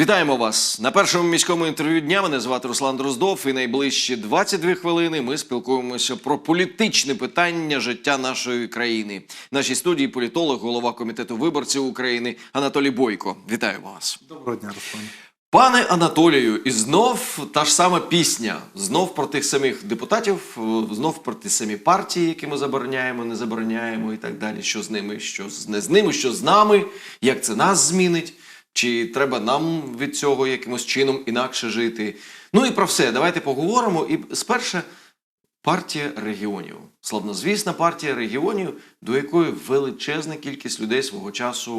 Вітаємо вас на першому міському інтерв'ю дня. Мене звати Руслан Дроздов. І найближчі 22 хвилини ми спілкуємося про політичне питання життя нашої країни. В нашій студії політолог, голова комітету виборців України Анатолій Бойко. Вітаємо вас. Доброго дня, Руслан. Пане Анатолію, і знов та ж сама пісня. Знов про тих самих депутатів, знов про ті самі партії, які ми забороняємо, не забороняємо і так далі. Що з ними, що з не з ними, що з нами, як це нас змінить, чи треба нам від цього якимось чином інакше жити. Ну і про все. Давайте поговоримо. І сперше партія регіонів. Славнозвісна партія регіонів, до якої величезна кількість людей свого часу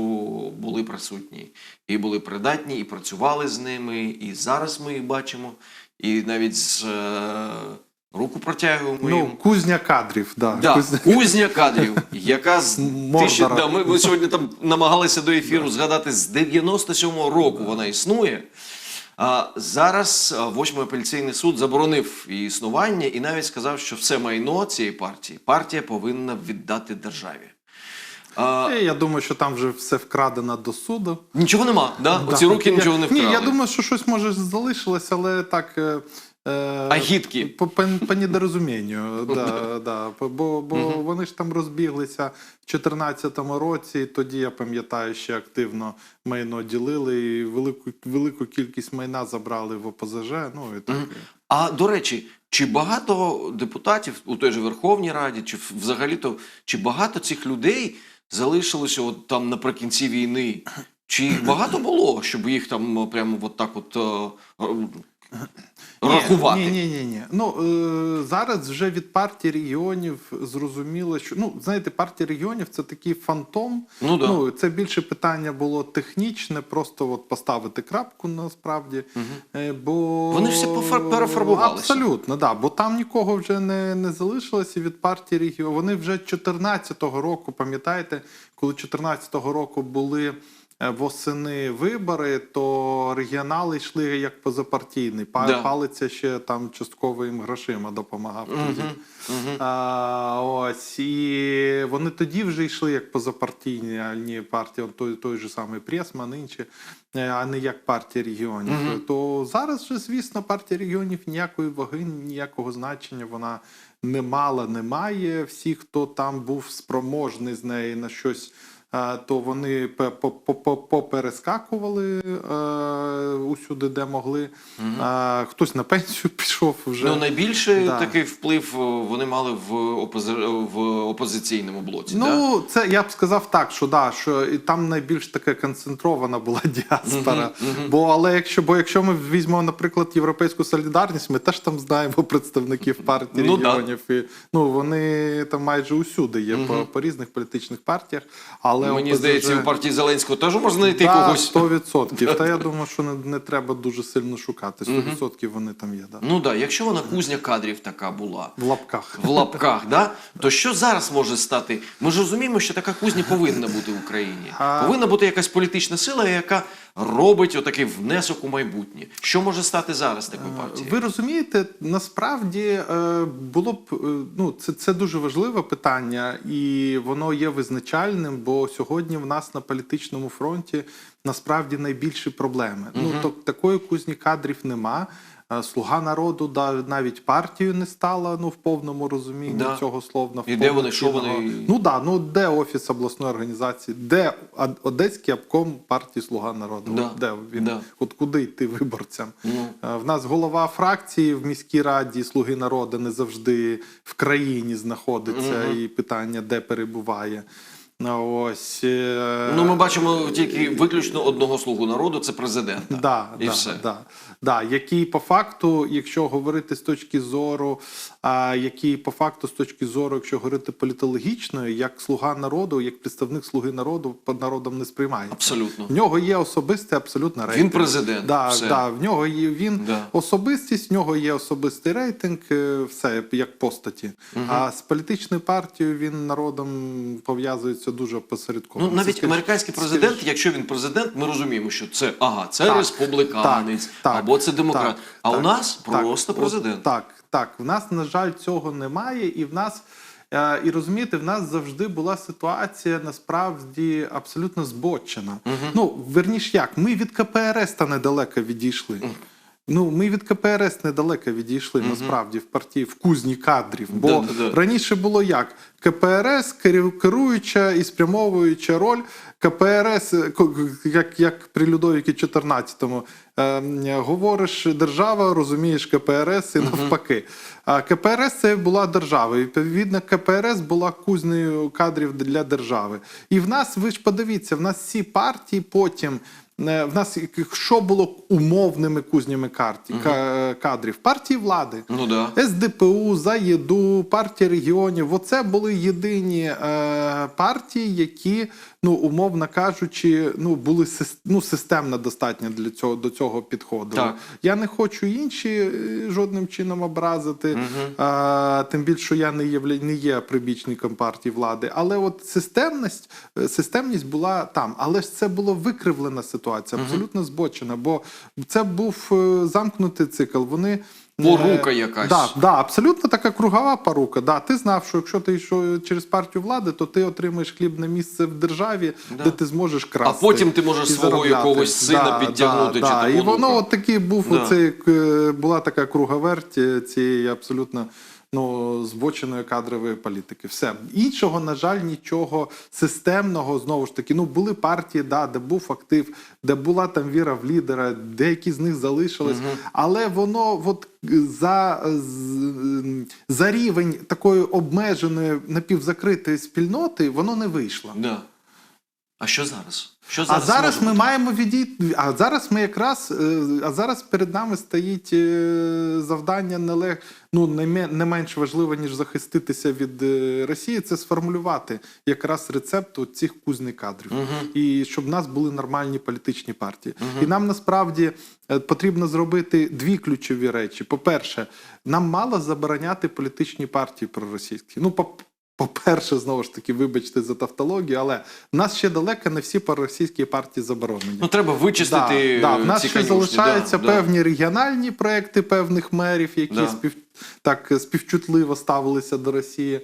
були присутні, і були придатні, і працювали з ними. І зараз ми їх бачимо, і навіть з е, руку протягуємо Ну, їм. кузня кадрів, да. Да, Кузня... кузня кадрів, яка з тисячі, да, ми, ми сьогодні там намагалися до ефіру згадати з 97-го року вона існує. А зараз восьмий апеляційний суд заборонив її існування і навіть сказав, що все майно цієї партії партія повинна віддати державі. А, Е, Я думаю, що там вже все вкрадено до суду. нічого нема, да? Да. Оці руки Я- нічого не вкрали. Ні, я думаю, що щось може залишилось, але так. Е, е, Агітки. По, по, по недорозумінню, да, да. Бо, бо вони ж там розбіглися в 2014 році. і Тоді я пам'ятаю, ще активно майно ділили і велику, велику кількість майна забрали в ОПЗЖ. Ну і так. А до речі, чи багато депутатів у той же Верховній Раді, чи взагалі-то чи багато цих людей залишилося от там наприкінці війни? Чи їх багато було, щоб їх там прямо от так от е, р- рахувати? Ні, ні, ні, ні. Ну е, зараз вже від партії регіонів зрозуміло, що ну знаєте, партія регіонів це такий фантом. Ну да. це більше питання було технічне, просто от поставити крапку насправді. Е, бо Вони всі пофар- перефарбувалися. Абсолютно, да. Бо там нікого вже не, не залишилося від партії регіонів. Вони вже 14-го року, пам'ятаєте, коли 14-го року були. Е, Восени вибори, то регіонали йшли як позапартійний. Па- Да. Палиця ще там частково їм грошима допомагав. тоді. А, ось і вони тоді вже йшли як позапартійні партії, той, той же самий Пресман, інші, е, а не як партія регіонів. То зараз же, звісно, партія регіонів ніякої ваги, ніякого значення вона не мала, не має. Всі, хто там був спроможний з неї на щось. Е, То вони по- по- по- поперескакували е, усюди, де могли. Е, Хтось на пенсію пішов вже. Ну, найбільший Да. такий вплив вони мали в, опози... в опозиційному блоці. да? Ну, це я б сказав так, що да, що і там найбільш така концентрована була діаспора. Бо але якщо, бо якщо ми візьмемо, наприклад, європейську солідарність, ми теж там знаємо представників партії Ну, да. І, ну вони там майже усюди є по, по різних політичних партіях. Але Мені ОПЗЖ здається, у партії Зеленського теж можна знайти да, когось. 100%. Та я думаю, що не, не треба дуже сильно шукати. 100% вони там є. Да. Ну так, да, якщо вона кузня кадрів така була. В лапках. в лапках, да? то що зараз може стати? Ми ж розуміємо, що така кузня повинна бути в Україні. А- Повинна бути якась політична сила, яка робить отакий внесок у майбутнє. Що може стати зараз такою партією? Ви розумієте, насправді е, було б е, ну це, це дуже важливе питання, і воно є визначальним, бо сьогодні в нас на політичному фронті насправді найбільші проблеми. Ну то такої кузні кадрів нема. Е, Слуга народу навіть партію не стала ну в повному розумінні Да. цього слова. І де вони, що вони? Ну да, ну де офіс обласної організації, де Од- Одеський обком партії Слуга народу? Да. От Де він? Да. От куди йти виборцям? Ну. Е, В нас голова фракції в міській раді Слуги народу не завжди в країні знаходиться, і питання, де перебуває. Ось е, Ну, ми бачимо тільки виключно одного слугу народу це президента. Да, І да, все. Да, да, який по факту, якщо говорити з точки зору, а, який по факту з точки зору, якщо говорити політологічно, як слуга народу, як представник слуги народу, під народом не сприймається. Абсолютно. В нього є особистий абсолютно рейтинг. Він президент, Да, все. да, в нього є він Да. особистість, в нього є особистий рейтинг, е, все як постаті. А з політичною партією він народом пов'язується дуже посередковано. Ну, навіть Це, американський президент, якщо він президент, ми розуміємо, що це ага, це Так, республіканець так, так, або це демократ. так, а у нас так. просто От президент. Так, так. В нас, на жаль, цього немає, і в нас. Е, І розумієте, в нас завжди була ситуація насправді абсолютно збочена. Ну, верніш як, ми від КПРС та недалеко відійшли. Ну, ми від КПРС недалеко відійшли, насправді, в партії, в кузні кадрів. Бо Да-да-да. раніше було як? КПРС, керу- керуюча і спрямовуюча роль. КПРС, е, як, як при Людовіки 14-му, е, говориш держава, розумієш КПРС і навпаки. А КПРС це була держава. І відповідно КПРС була кузнею кадрів для держави. І в нас, ви ж подивіться, в нас всі партії потім. Е, В нас що було умовними кузнями карті, угу. кадрів? Партії влади. Ну да. СДПУ, за єду, партії регіонів. Оце були єдині е, партії, які, ну умовно кажучи, ну були ну, системно достатньо для цього до цього підходу. Так. Я не хочу інші е, жодним чином образити. Е, тим більше що я не є не є прибічником партії влади. Але от системність, е, системність була там. Але ж це було викривлена ситуація, абсолютно збочена. Бо це був е, замкнутий цикл. Вони Порука Е, якась. Да, да, абсолютно така кругова порука. Да, ти знав, що якщо ти йшов через партію влади, то ти отримаєш хлібне місце в державі, де ти зможеш красти. А потім ти можеш свого заробляти. якогось сина підтягнути чи да. І воно от такий був Да. оцей, е, була така круговерть е, цієї абсолютно ну, збоченої кадрової політики. Все. Іншого, на жаль, нічого системного, знову ж таки, ну були партії, да, де був актив, де була там віра в лідера, деякі з них залишились, але воно от за, за рівень такої обмеженої напівзакритої спільноти воно не вийшло. Да. А що зараз? Що А зараз? зараз ми бути? маємо відійти. А зараз ми якраз е, а зараз перед нами стоїть е, завдання не лег, ну не, менш важливе, ніж захиститися від е, Росії. Це сформулювати якраз рецепт от цих кузних кадрів, і щоб в нас були нормальні політичні партії. І нам насправді потрібно зробити дві ключові речі. По-перше, нам мало забороняти політичні партії проросійські. Ну, по по-перше, знову ж таки, вибачте за тавтологію, але в нас ще далеко не всі проросійські партії заборонені. Ну треба вичистити. Да, да. В нас ці ще конюшні. залишаються да, да. певні регіональні проекти певних мерів, які Да. спів, так співчутливо ставилися до Росії.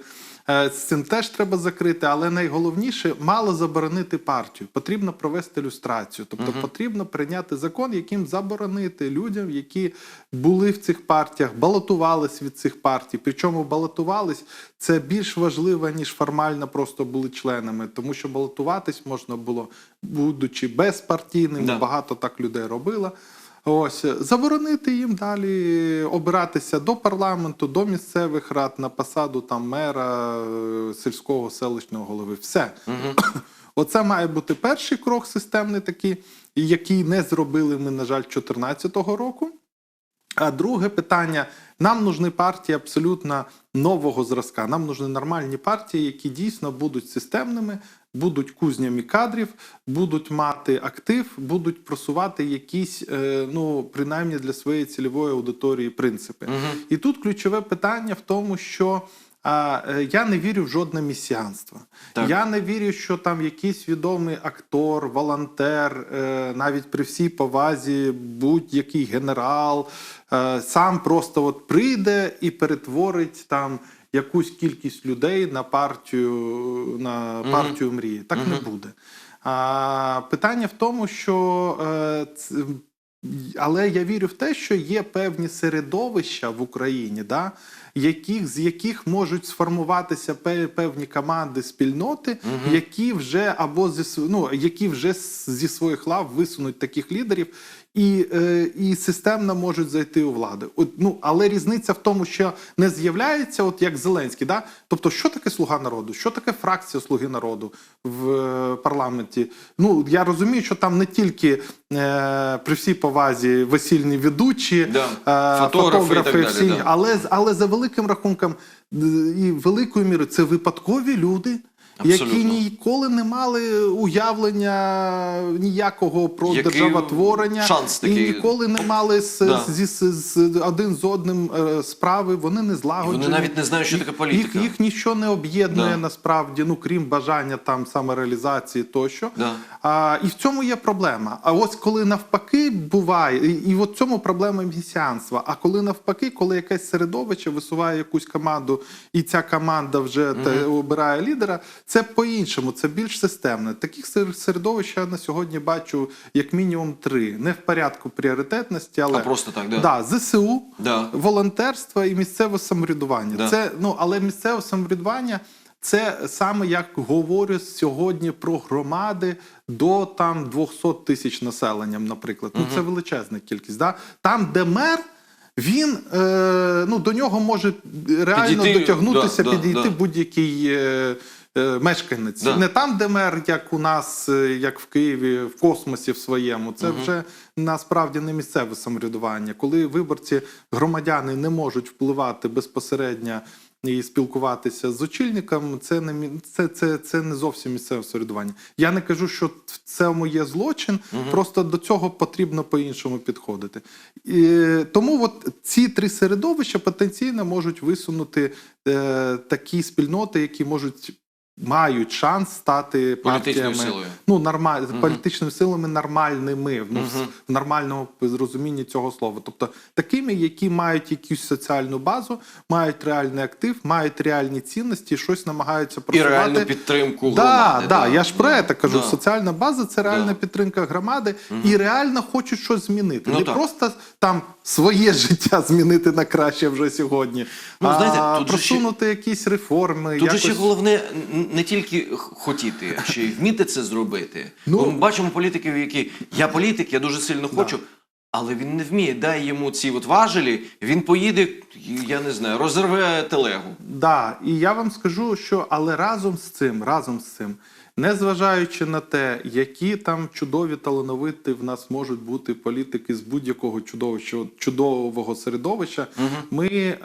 Е, З цим теж треба закрити, але найголовніше мало заборонити партію. Потрібно провести люстрацію. Тобто потрібно прийняти закон, яким заборонити людям, які були в цих партіях, балотувались від цих партій. Причому балотувались це більш важливо, ніж формально просто були членами, тому що балотуватись можна було, будучи безпартійним. Да. Багато так людей робило. Ось заборонити їм далі обиратися до парламенту, до місцевих рад на посаду там мера, е, сільського селищного голови. Все. Оце має бути перший крок системний такий, який не зробили ми, на жаль, 2014 року. А друге питання: нам нужні партії абсолютно нового зразка. Нам нужні нормальні партії, які дійсно будуть системними, будуть кузнями кадрів, будуть мати актив, будуть просувати якісь, е, ну принаймні для своєї цільової аудиторії принципи. І тут ключове питання в тому, що. А е, я не вірю в жодне місіанство. Так. Я не вірю, що там якийсь відомий актор, волонтер, е, навіть при всій повазі, будь-який генерал, е, сам просто от прийде і перетворить там якусь кількість людей на партію, на партію мрії. Так не буде. А, питання в тому, що е, але я вірю в те, що є певні середовища в Україні, да, яких, з яких можуть сформуватися пе- певні команди спільноти, які вже або зі ну, які вже зі своїх лав висунуть таких лідерів. І, е, і системно можуть зайти у владу. От, ну, але різниця в тому, що не з'являється, от як Зеленський. Да? Тобто, що таке слуга народу? Що таке фракція Слуги народу в е, парламенті? Ну я розумію, що там не тільки е, при всій повазі весільні ведучі, Да. е, Фотографи і так далі, всі, да. але, але за великим рахунком е, і великою мірою це випадкові люди. Які ніколи не мали уявлення ніякого про Який державотворення шанс і ніколи не мали з, Да. зі, з, з один з одним е, справи. Вони не злагоджені. Вони навіть не знають, що таке політика. Їх, їх нічого не об'єднує Да. насправді, ну крім бажання там самореалізації тощо. Да. А, і в цьому є проблема. А ось коли навпаки буває, і, і в цьому проблема місіанства. А коли навпаки, коли якесь середовище висуває якусь команду, і ця команда вже те, обирає лідера, це по-іншому, це більш системне. Таких сер- середовищ я на сьогодні бачу як мінімум три. Не в порядку пріоритетності, але А просто так, да. Да, ЗСУ, Да. волонтерство і місцеве самоврядування. Да. Це ну але місцеве самоврядування. Це саме як говорю сьогодні про громади до там 200 тисяч населенням, наприклад. Ну це величезна кількість. Да? Там, де мер, він е, ну до нього може реально Підійти, дотягнутися, да, підійти да. будь-який. Е, Мешканець Да. не там, де мер, як у нас, е, як в Києві, в космосі в своєму. Це вже насправді не місцеве самоврядування. Коли виборці громадяни не можуть впливати безпосередньо і спілкуватися з очільником, це не це, це, це не зовсім місцеве самоврядування. Я не кажу, що в цьому є злочин, просто до цього потрібно по-іншому підходити. І, тому от ці три середовища потенційно можуть висунути е, такі спільноти, які можуть. Мають шанс стати Політичною партіями, силою. ну нормаль, політичними силами нормальними ну, в- в нормальному зрозумінні цього слова. Тобто такими, які мають якусь соціальну базу, мають реальний актив, мають реальні цінності, щось намагаються І реальну підтримку Да, громади. да, я ж про да, це кажу. да. Соціальна база це реальна Да. підтримка громади і реально хочуть щось змінити. Ну, Не так. просто там своє життя змінити на краще вже сьогодні, Ну, а знаєте, тут же ще- просунути якісь реформи. Тут якось... ще головне не тільки хотіти, а ще й вміти це зробити. Ну- Бо ми бачимо політиків, які я політик, я дуже сильно хочу. Але він не вміє, дай йому ці от важелі, він поїде, я не знаю, розірве телегу. Да, і я вам скажу, що але разом з цим, разом з цим, незважаючи на те, які там чудові талановиті в нас можуть бути політики з будь-якого чудовища, чудового середовища, ми, е,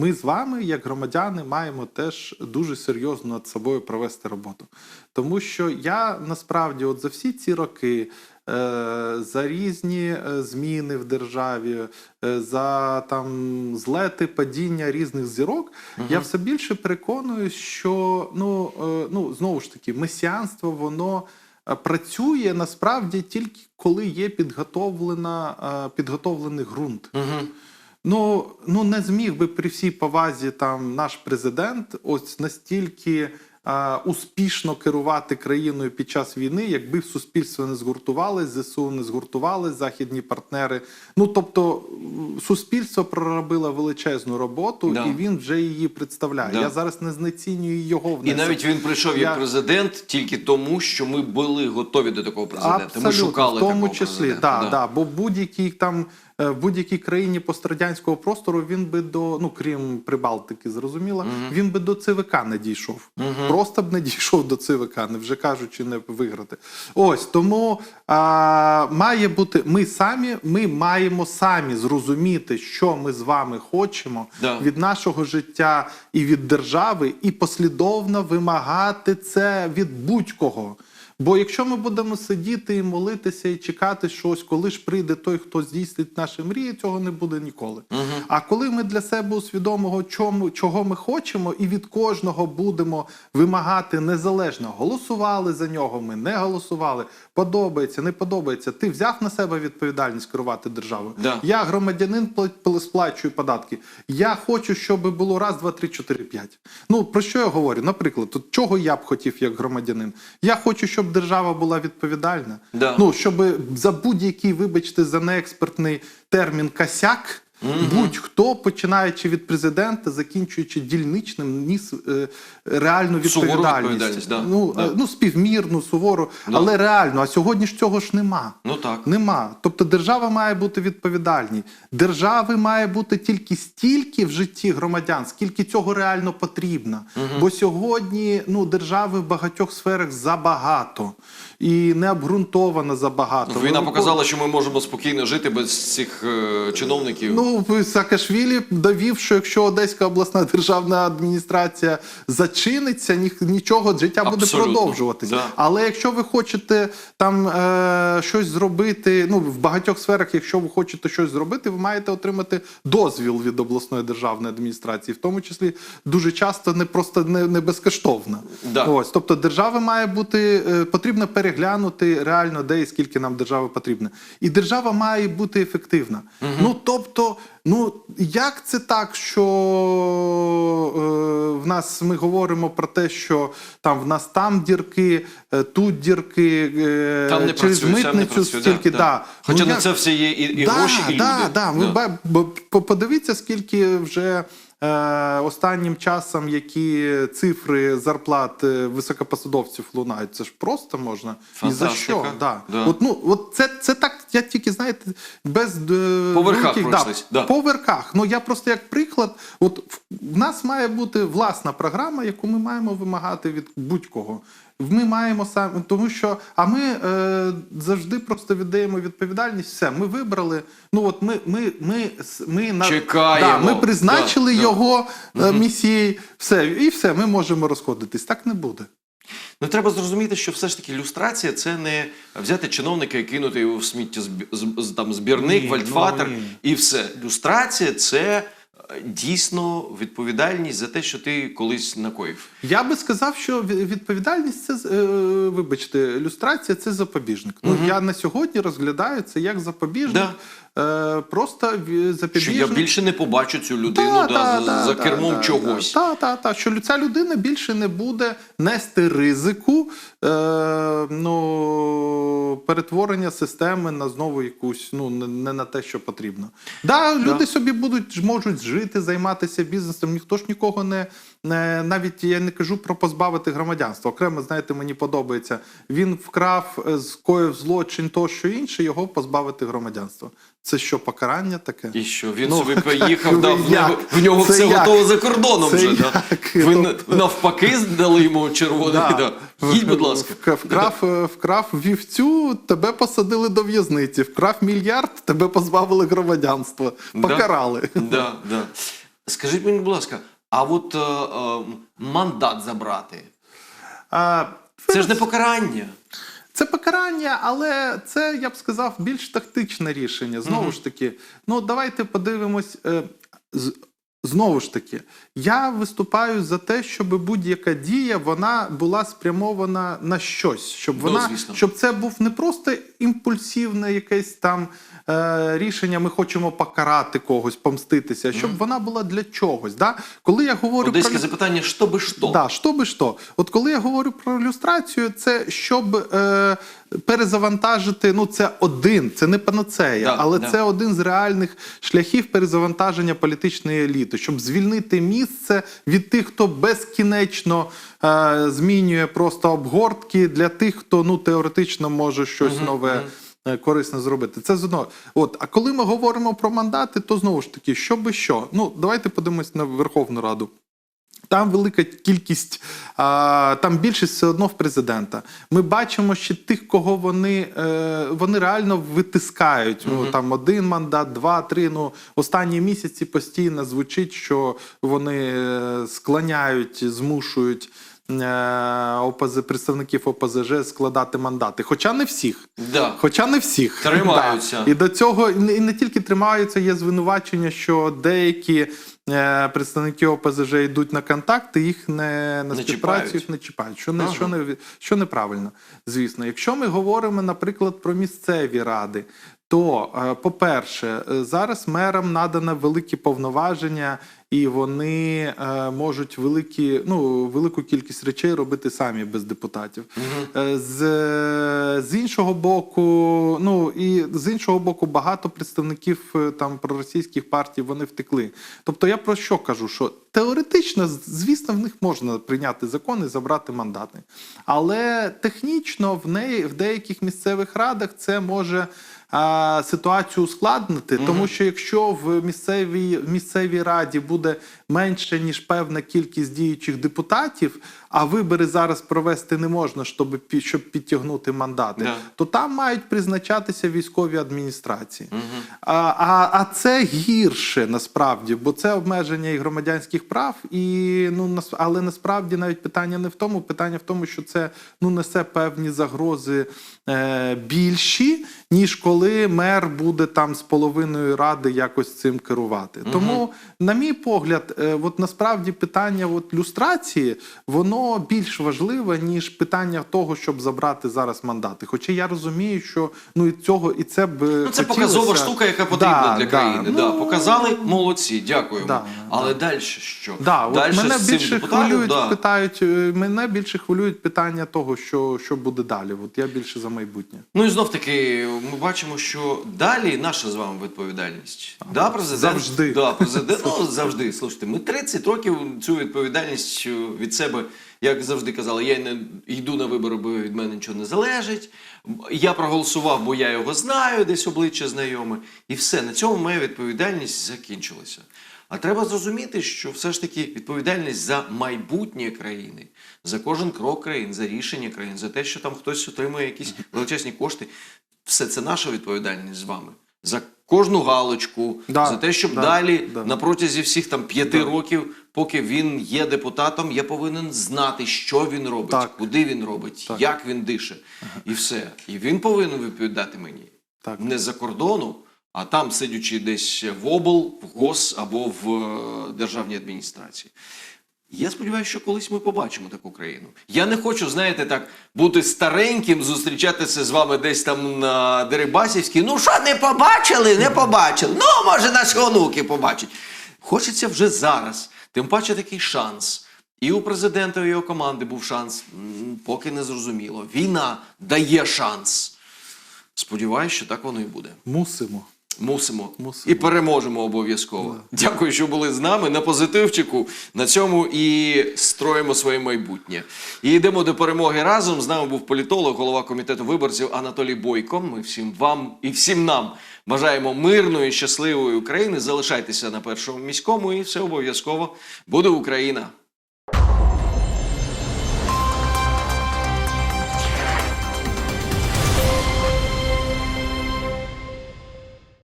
ми з вами, як громадяни, маємо теж дуже серйозно над собою провести роботу. Тому що я насправді, от за всі ці роки. е, За різні е, зміни в державі, е, за там злети, падіння різних зірок, я все більше переконуюсь, що ну, ну знову ж таки, месіанство воно працює насправді тільки коли є підготовлена, підготовлений ґрунт. Ну, ну не зміг би при всій повазі там наш президент ось настільки а, успішно керувати країною під час війни, якби в суспільство не згуртувалось, ЗСУ не згуртувалось, західні партнери. Ну тобто суспільство проробило величезну роботу, Да. і він вже її представляє. Да. Я зараз не знецінюю його І внесок. навіть він прийшов як Я- президент тільки тому, що ми були готові до такого президента. Абсолютно, ми шукали в тому такого числі, президента. да, да. бо будь-який там в будь-якій країні пострадянського простору він би до ну крім Прибалтики, зрозуміло, він би до ЦВК не дійшов. Просто б не дійшов до ЦВК, не вже кажучи, не виграти. Ось тому а, має бути. Ми самі, ми маємо самі зрозуміти, що ми з вами хочемо Да. від нашого життя і від держави, і послідовно вимагати це від будь-кого. Бо якщо ми будемо сидіти і молитися і чекати щось, коли ж прийде той, хто здійснить наші мрії, цього не буде ніколи. А коли ми для себе усвідомимо, чому чого ми хочемо, і від кожного будемо вимагати незалежно, голосували за нього, ми не голосували, подобається, не подобається. Ти взяв на себе відповідальність керувати державою. Да. Я громадянин пла- пла- сплачую податки. Я хочу, щоб було раз, два, три, чотири, п'ять. Ну про що я говорю? Наприклад, от чого я б хотів як громадянин? Я хочу, щоб держава була відповідальна. Да. Ну щоб за будь-який, вибачте, за неекспертний термін косяк. Будь-хто, починаючи від президента, закінчуючи дільничним, ніс е, реальну відповідальність. да. Ну, Да. е, ну співмірну, сувору, але реально. А сьогодні ж цього ж нема. Ну так. Нема. Тобто держава має бути відповідальній. Держави має бути тільки стільки в житті громадян, скільки цього реально потрібно. Бо сьогодні ну, держави в багатьох сферах забагато і необґрунтовано забагато. Війна показала, що ми можемо спокійно жити без цих е, чиновників. Ну Ну, Саакашвілі довів, що якщо Одеська обласна державна адміністрація зачиниться, ні, нічого життя буде Абсолютно. продовжуватися. Да. Але якщо ви хочете там е, щось зробити, ну в багатьох сферах, якщо ви хочете щось зробити, ви маєте отримати дозвіл від обласної державної адміністрації, в тому числі дуже часто не просто не, не безкоштовно. Да. Ось, тобто держава має бути е, потрібно переглянути реально де і скільки нам держави потрібно. І держава має бути ефективна. Ну тобто, ну як це так, що е, в нас ми говоримо про те, що там в нас там дірки, е, тут дірки, е, Там не через працює, там не митницю стільки. да, Да. Хоча Ну, на як- це все є і, і да, гроші, і да, люди. Да, Ви Да. ба- бо- по- подивіться, скільки вже е, останнім часом які цифри зарплат е, високопосадовців лунають. Це ж просто можна. І за що? Да. Да. От, ну, от це, це так, я тільки, знаєте, без е, По верхах великих- пройшлись, да. По верхах. Ну я просто як приклад, от в- нас має бути власна програма, яку ми маємо вимагати від будь-кого. Ми маємо саме, тому що а ми е, завжди просто віддаємо відповідальність. Все, ми вибрали. Ну от ми, ми, ми, ми на Чекаємо. Да, ми призначили Да, да. його е, місією. Все, і все, ми можемо розходитись. Так не буде. Ну треба зрозуміти, що все ж таки люстрація це не взяти чиновника і кинути його в сміттєзб- там збірник, Ні, вальтфатер ну, і все. Люстрація це е, дійсно відповідальність за те, що ти колись накоїв. Я би сказав, що відповідальність це е, вибачте, люстрація це запобіжник. Ну я на сьогодні розглядаю це як запобіжник. Е, просто ві- Що я більше не побачу цю людину Та, да, та, за, та, за кермом та, чогось. Та, та, та, що ця людина більше не буде нести ризику е, ну, перетворення системи на знову якусь, ну, не, не на те, що потрібно. Да, люди собі будуть можуть жити, займатися бізнесом. Ніхто ж нікого не, не навіть я не кажу про позбавити громадянства. Окремо, знаєте, мені подобається. Він вкрав, е, скоїв злочин, то що інше, його позбавити громадянства. Це що, покарання таке? І що він Ну, собі поїхав, да, в, нього, в нього Це все як? готово за кордоном Це вже. Да. Ви Тобто- навпаки дали йому червоний. Да. Їдь, будь ласка. Вкрав, е, вкрав вівцю, тебе посадили до в'язниці. Вкрав мільярд, тебе позбавили громадянства. Да. Покарали. Да, да. Скажіть мені, будь ласка, а от е, е, мандат забрати А, це ж не покарання. Це покарання, але це, я б сказав, більш тактичне рішення. Знову ж таки, ну давайте подивимось. е, з- Знову ж таки, я виступаю за те, щоб будь-яка дія вона була спрямована на щось, щоб Ну, вона звісно. щоб це був не просто імпульсивне якесь там е, рішення. Ми хочемо покарати когось, помститися, а щоб вона була для чогось. Да? Коли я говорю Одеське про запитання, що би що? Да, що би що. От коли я говорю про ілюстрацію, це щоб е, перезавантажити. Ну, це один, це не панацея, Да, але да. це один з реальних шляхів перезавантаження політичної еліти, щоб звільнити місце від тих, хто безкінечно е, змінює просто обгортки для тих, хто ну теоретично може щось нове. е, Корисно зробити. Це з одного. От, а коли ми говоримо про мандати, то знову ж таки, що би що? Ну, давайте подивимось на Верховну Раду. Там велика кількість, там більшість все одно в президента. Ми бачимо ще тих, кого вони, е, вони реально витискають. Ну, там один мандат, два, три. Ну, останні місяці постійно звучить, що вони е, склоняють, змушують. е, ОПЗ, представників ОПЗЖ складати мандати, хоча не всіх. Да. Хоча не всіх Тримаються. Да. І до цього і не- і не тільки тримаються, є звинувачення, що деякі представники ОПЗЖ йдуть на контакти, їх не на Не співпрацю їх не чіпають. Що не Ага. що не що неправильно, звісно. Якщо ми говоримо, наприклад, про місцеві ради. То, е, по-перше, е, зараз мерам надано великі повноваження, і вони е, можуть великі, ну, велику кількість речей робити самі без депутатів. Е, З, з іншого боку, ну і з іншого боку, багато представників е, там проросійських партій вони втекли. Тобто, я про що кажу? Що теоретично, звісно, в них можна прийняти закон і забрати мандати, але технічно в неї в деяких місцевих радах це може а, ситуацію ускладнити, тому що якщо в місцевій, в місцевій раді буде менше ніж певна кількість діючих депутатів, а вибори зараз провести не можна, щоб, щоб підтягнути мандати, Да. то там мають призначатися військові адміністрації. А, а, а це гірше насправді, бо це обмеження і громадянських прав, і ну але насправді навіть питання не в тому, питання в тому, що це ну несе певні загрози е, більші, ніж коли мер буде там з половиною ради якось цим керувати. Тому, на мій погляд, е, от насправді питання от люстрації воно більш важливе, ніж питання того, щоб забрати зараз мандати. Хоча я розумію, що ну і цього і це б Ну, це показова штука, яка потрібна для країни. Да, Ну, Показали, молодці, дякуємо. Да, Але далі що? Да, Дальше мене з цим більше депутатом, хвилюють, да. питають, е, мене більше хвилюють питання того, що, що буде далі. От я більше за майбутнє. Ну і знов таки, ми бачимо, що далі наша з вами відповідальність. Да, президент, Завжди. Да, президент, ну, завжди. Слушайте, ми 30 років цю відповідальність е, від себе, як завжди казали, я не йду на вибори, бо від мене нічого не залежить. Я проголосував, бо я його знаю, десь обличчя знайоме. І все, на цьому моя відповідальність закінчилася. А треба зрозуміти, що все ж таки відповідальність за майбутнє країни, за кожен крок країн, за рішення країн, за те, що там хтось отримує якісь величезні кошти, все це наша відповідальність з вами. За кожну галочку, Да, за те, щоб да, далі да. на протязі всіх там п'яти років, поки він є депутатом, я повинен знати, що він робить, Так. куди він робить, Так. як він дише, і все. І він повинен відповідати мені Так. не за кордону, а там сидячи десь в обл, в гос або в е, державній адміністрації. Я сподіваюся, що колись ми побачимо таку країну. Я не хочу, знаєте, так бути стареньким, зустрічатися з вами десь там на Дерибасівській. Ну що, не побачили, не побачили. Ну, може, наші онуки побачать. Хочеться вже зараз. Тим паче такий шанс. І у президента і його команди був шанс, поки не зрозуміло. Війна дає шанс. Сподіваюсь, що так воно і буде. Мусимо. Мусимо. Мусимо. І переможемо обов'язково. Дякую, що були з нами на позитивчику. На цьому і строїмо своє майбутнє. І йдемо до перемоги разом. З нами був політолог, голова комітету виборців Анатолій Бойко. Ми всім вам і всім нам бажаємо мирної, щасливої України. Залишайтеся на першому міському, і все обов'язково буде Україна.